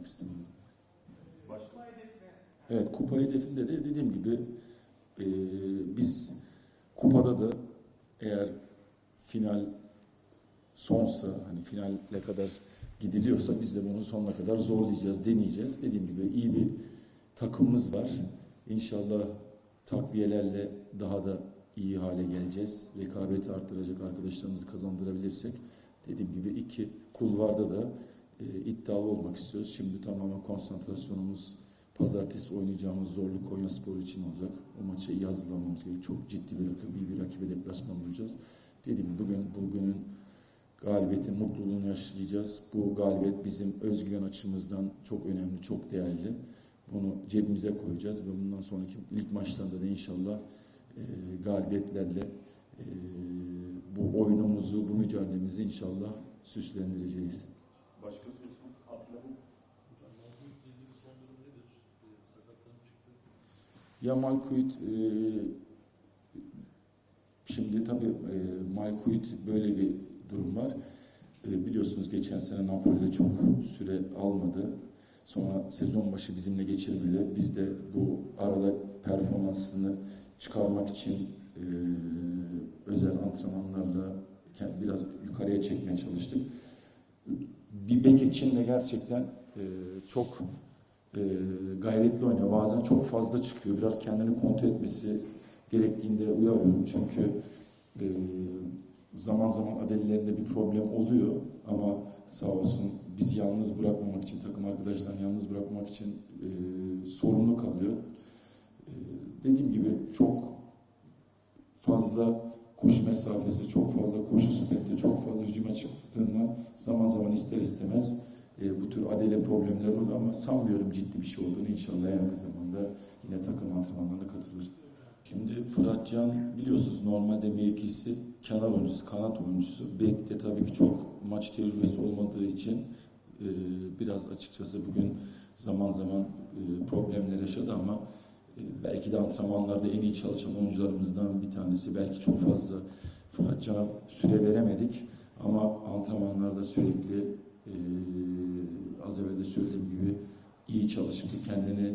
yapmak istedim. Evet, kupa hedefinde de dediğim gibi e, biz kupada da eğer final sonsa, hani finale kadar gidiliyorsa biz de bunu sonuna kadar zorlayacağız, deneyeceğiz. Dediğim gibi iyi bir takımımız var. İnşallah takviyelerle daha da iyi hale geleceğiz. Rekabeti arttıracak arkadaşlarımızı kazandırabilirsek dediğim gibi iki kulvarda da e, iddialı olmak istiyoruz. Şimdi tamamen konsantrasyonumuz pazartesi oynayacağımız zorlu Konya Spor için olacak. O maça iyi hazırlanmamız gerekiyor. Çok ciddi bir rakip, iyi bir rakibe deplasman olacağız. Dediğim bugün bugünün galibiyetin mutluluğunu yaşayacağız. Bu galibiyet bizim özgüven açımızdan çok önemli, çok değerli. Bunu cebimize koyacağız ve bundan sonraki lig maçlarında da inşallah e, galibiyetlerle e, bu oyunumuzu, bu mücadelemizi inşallah süslendireceğiz. Başka sorusu atların Hocam Mahmut ilgili son durum nedir? Ee, sakatlanıp çıktı. Ya Malkuit e, şimdi tabii e, Malkuit böyle bir durum var. E, biliyorsunuz geçen sene Napoli'de çok süre almadı. Sonra sezon başı bizimle geçirmedi. Biz de bu arada performansını çıkarmak için e, özel antrenmanlarla biraz yukarıya çekmeye çalıştık. Bir bek için de gerçekten e, çok e, gayretli oynuyor. Bazen çok fazla çıkıyor. Biraz kendini kontrol etmesi gerektiğinde uyarıyorum. Çünkü e, zaman zaman adelilerinde bir problem oluyor ama sağ olsun bizi yalnız bırakmamak için, takım arkadaşlarını yalnız bırakmamak için e, sorumlu kalıyor. E, dediğim gibi çok fazla koşu mesafesi, çok fazla koşu sprinte, çok fazla hücuma çıktığından zaman zaman ister istemez e, bu tür adele problemler oluyor ama sanmıyorum ciddi bir şey olduğunu inşallah en yakın zamanda yine takım antrenmanlarına katılır. Şimdi Fırat Can biliyorsunuz normalde mevkisi kenar oyuncusu, kanat oyuncusu. Bek'te tabii ki çok maç tecrübesi olmadığı için e, biraz açıkçası bugün zaman zaman e, problemler yaşadı ama e, belki de antrenmanlarda en iyi çalışan oyuncularımızdan bir tanesi. Belki çok fazla Fırat Can'a süre veremedik ama antrenmanlarda sürekli e, az evvel de söylediğim gibi iyi çalışıp kendini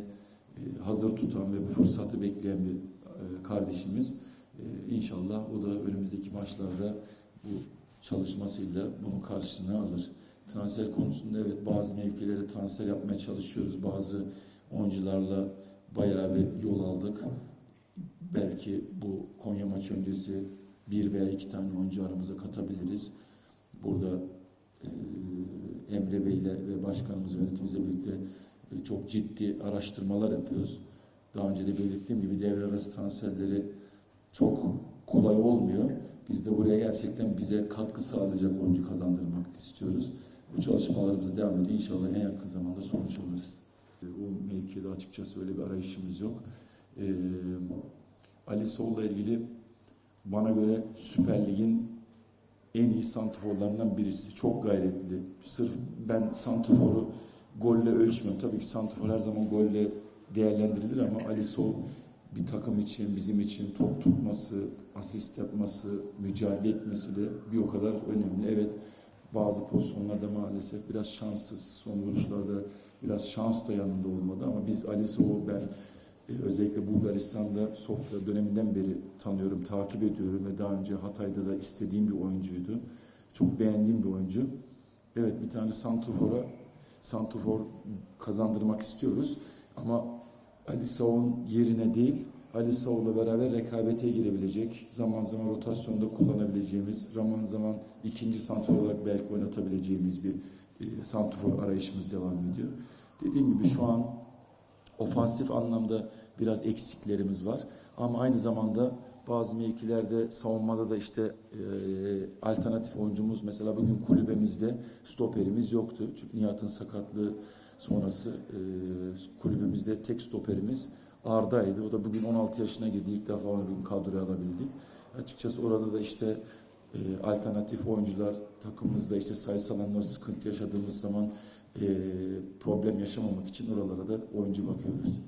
e, hazır tutan ve bu fırsatı bekleyen bir e, kardeşimiz. E, İnşallah o da önümüzdeki maçlarda bu çalışmasıyla bunun karşılığını alır. Transfer konusunda evet bazı mevkilere transfer yapmaya çalışıyoruz. Bazı oyuncularla bayağı bir yol aldık. Belki bu Konya maçı öncesi bir veya iki tane oyuncu aramıza katabiliriz. Burada e, Emre Bey ile ve başkanımız yönetimimizle birlikte e, çok ciddi araştırmalar yapıyoruz. Daha önce de belirttiğim gibi devre arası transferleri çok kolay olmuyor. Biz de buraya gerçekten bize katkı sağlayacak oyuncu kazandırmak istiyoruz. Bu çalışmalarımıza devam ediyor. İnşallah en yakın zamanda sonuç alırız. E, O mevkide açıkçası öyle bir arayışımız yok. Ee, Ali Soğuk'la ilgili bana göre Süper Lig'in en iyi santrforlarından birisi. Çok gayretli. Sırf ben santrforu golle ölçmüyorum. Tabii ki santrfor her zaman golle değerlendirilir ama Ali Soğuk bir takım için, bizim için top tutması, asist yapması, mücadele etmesi de bir o kadar önemli. Evet bazı pozisyonlarda maalesef biraz şanssız, son vuruşlarda biraz şans da yanında olmadı ama biz Ali Soğuk'u ben özellikle Bulgaristan'da Sofya döneminden beri tanıyorum, takip ediyorum ve daha önce Hatay'da da istediğim bir oyuncuydu. Çok beğendiğim bir oyuncu. Evet bir tane Santrofor'a Santrofor kazandırmak istiyoruz ama Ali Sauv'un yerine değil Ali Sauv'la beraber rekabete girebilecek, zaman zaman rotasyonda kullanabileceğimiz, zaman zaman ikinci santrfor olarak belki oynatabileceğimiz bir e, santrfor arayışımız devam ediyor. Dediğim gibi şu an ofansif anlamda biraz eksiklerimiz var. Ama aynı zamanda bazı mevkilerde savunmada da işte e, alternatif oyuncumuz mesela bugün kulübemizde stoperimiz yoktu. Çünkü Nihat'ın sakatlığı sonrası e, kulübemizde tek stoperimiz Arda'ydı. O da bugün 16 yaşına girdi. İlk defa onu bugün kadroya alabildik. Açıkçası orada da işte e, alternatif oyuncular takımımızda işte sayısal anlamda sıkıntı yaşadığımız zaman e, problem yaşamamak için oralara da oyuncu bakıyoruz.